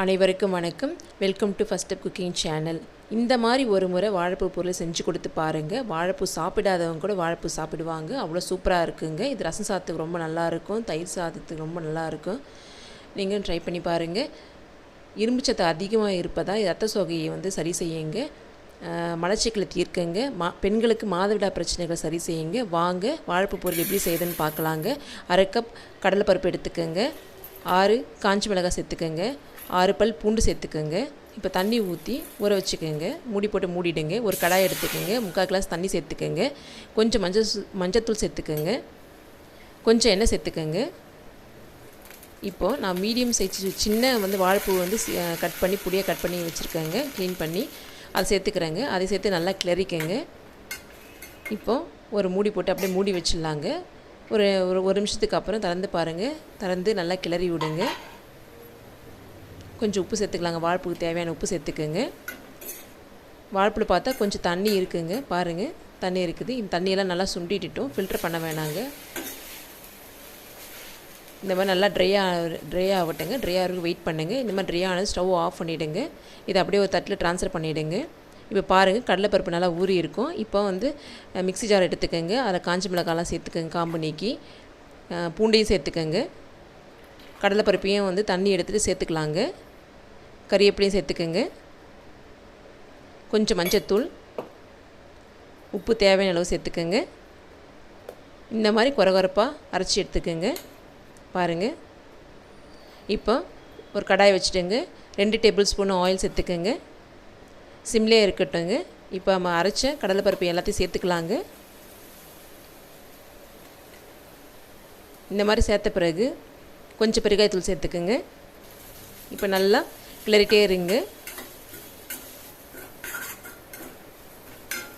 அனைவருக்கும் வணக்கம். Welcome to first up cooking channel இந்த மாதிரி ஒரு முறை வாழைப்பூ பொருளை செஞ்சு கொடுத்து பாருங்கள் வாழைப்பூ சாப்பிடாதவங்க கூட வாழைப்பூ சாப்பிடுவாங்க. அவ்வளோ சூப்பராக இருக்குங்க. இது ரசம் சாதத்துக்கு ரொம்ப நல்லாயிருக்கும் தயிர் சாதத்துக்கு ரொம்ப நல்லாயிருக்கும் நீங்களும் ட்ரை பண்ணி பாருங்கள் இரும்புச்சத்து அதிகமாக இருப்பதால் ரத்த சோகையை வந்து சரி செய்யுங்க. மலச்சிக்கலை தீர்க்குங்க. மா பெண்களுக்கு மாதவிடா பிரச்சனைகளை சரி செய்யுங்க. வாங்க வாழைப்பூ பொருள் எப்படி செய்யுதுன்னு பார்க்கலாங்க. அரை கப் கடலைப்பருப்பு எடுத்துக்கோங்க. ஆறு காஞ்சி மிளகாய் சேர்த்துக்கோங்க. ஆறு பல் பூண்டு சேர்த்துக்கோங்க. இப்போ தண்ணி ஊற்றி ஊற வச்சுக்கோங்க. மூடி போட்டு மூடிடுங்க. ஒரு கடாய் எடுத்துக்கோங்க. முக்கால் கிளாஸ் தண்ணி சேர்த்துக்கோங்க. கொஞ்சம் மஞ்சள் மஞ்சத்தூள் சேர்த்துக்கோங்க. கொஞ்சம் எண்ணெய் சேர்த்துக்கோங்க. இப்போது நான் மீடியம் சைஸ் சின்ன வந்து வாழைப்பூ வந்து கட் பண்ணி பொடியாக கட் பண்ணி வச்சுருக்கேங்க. க்ளீன் பண்ணி அதை சேர்த்துக்கிறேங்க. அதை சேர்த்து நல்லா கிளறிக்கங்க. இப்போது ஒரு மூடி போட்டு அப்படியே மூடி வச்சிடலாங்க. ஒரு ஒரு ஒரு நிமிஷத்துக்கு அப்புறம் திறந்து பாருங்கள் திறந்து நல்லா கிளறி விடுங்க. கொஞ்சம் உப்பு சேர்த்துக்கலாங்க. வாழைப்பூக்கு தேவையான உப்பு சேர்த்துக்கோங்க. வாழைப்பூவில் பார்த்தா கொஞ்சம் தண்ணி இருக்குங்க. பாருங்கள் தண்ணி இருக்குது. இந்த தண்ணியெல்லாம் நல்லா சுண்டிட்டுட்டோம். ஃபில்டர் பண்ண வேணாங்க. இந்த மாதிரி நல்லா ட்ரை ஆ ட்ரை ஆகட்டுங்க. ட்ரை ஆகிறதுக்கு வெயிட் பண்ணுங்கள் இந்த மாதிரி ட்ரை ஆனது ஸ்டவ் ஆஃப் பண்ணிவிடுங்க இதை அப்படியே ஒரு தட்டில் ட்ரான்ஸ்ஃபர் பண்ணிவிடுங்க இப்போ பாருங்கள் கடலைப்பருப்பு நல்லா ஊறி இருக்கும். இப்போ வந்து மிக்சி மிக்ஸி ஜார் எடுத்துக்கோங்க. அதில் காஞ்சி மிளகாலாம் சேர்த்துக்கோங்க காம்பு நீக்கி பூண்டையும் சேர்த்துக்கோங்க. கடலைப்பருப்பையும் வந்து தண்ணி எடுத்துகிட்டு சேர்த்துக்கலாங்க. கறிவேப்பிலையும் சேர்த்துக்கோங்க. கொஞ்சம் மஞ்சத்தூள் உப்பு தேவையான அளவு சேர்த்துக்கோங்க. இந்த மாதிரி குறகுறப்பாக அரைச்சி எடுத்துக்கோங்க. பாருங்கள் இப்போ ஒரு கடாய் வச்சுட்டுங்க. ரெண்டு டேபிள் ஸ்பூன் ஆயில் சேர்த்துக்கோங்க. சிம்லே இருக்கட்டுங்க இப்போ நம்ம அரைச்ச கடலைப்பருப்பு எல்லாத்தையும் சேர்த்துக்கலாங்க. இந்த மாதிரி சேர்த்த பிறகு கொஞ்சம் பெருகாயத்தூள் சேர்த்துக்குங்க. இப்போ நல்லா கிளறிட்டே இருங்க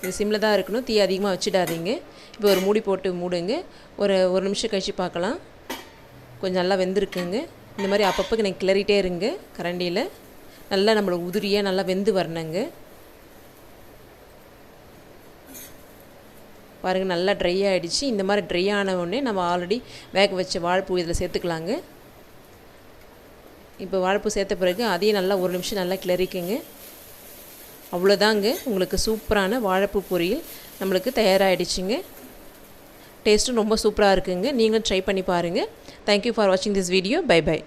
இது சிம்மில் தான் இருக்கணும். தீ அதிகமாக வச்சிடாதீங்க. இப்போ ஒரு மூடி போட்டு மூடுங்க. ஒரு ஒரு நிமிஷம் கழிச்சு பார்க்கலாம். கொஞ்சம் நல்லா வெந்திருக்குங்க. இந்த மாதிரி அப்பப்போ நீங்கள் கிளறிட்டே இருங்க கரண்டியில். நல்லா நம்மளோட உதிரியாக நல்லா வெந்து வரணுங்க. பாருங்கள் நல்லா ட்ரை ஆகிடுச்சு இந்த மாதிரி ட்ரை ஆன உடனே நம்ம ஆல்ரெடி வேக வச்ச வாழைப்பூ இதில் சேர்த்துக்கலாங்க. இப்போ வாழைப்பூ சேர்த்த பிறகு அதையும் நல்லா ஒரு நிமிஷம் நல்லா கிளறிக்குங்க. அவ்வளோதாங்க உங்களுக்கு சூப்பரான வாழைப்பூ பொரியல் நம்மளுக்கு தயாராகிடுச்சிங்க டேஸ்ட்டும் ரொம்ப சூப்பராக இருக்குங்க. நீங்களும் ட்ரை பண்ணி பாருங்கள் தேங்க்யூ ஃபார் வாட்சிங் திஸ் வீடியோ பை பை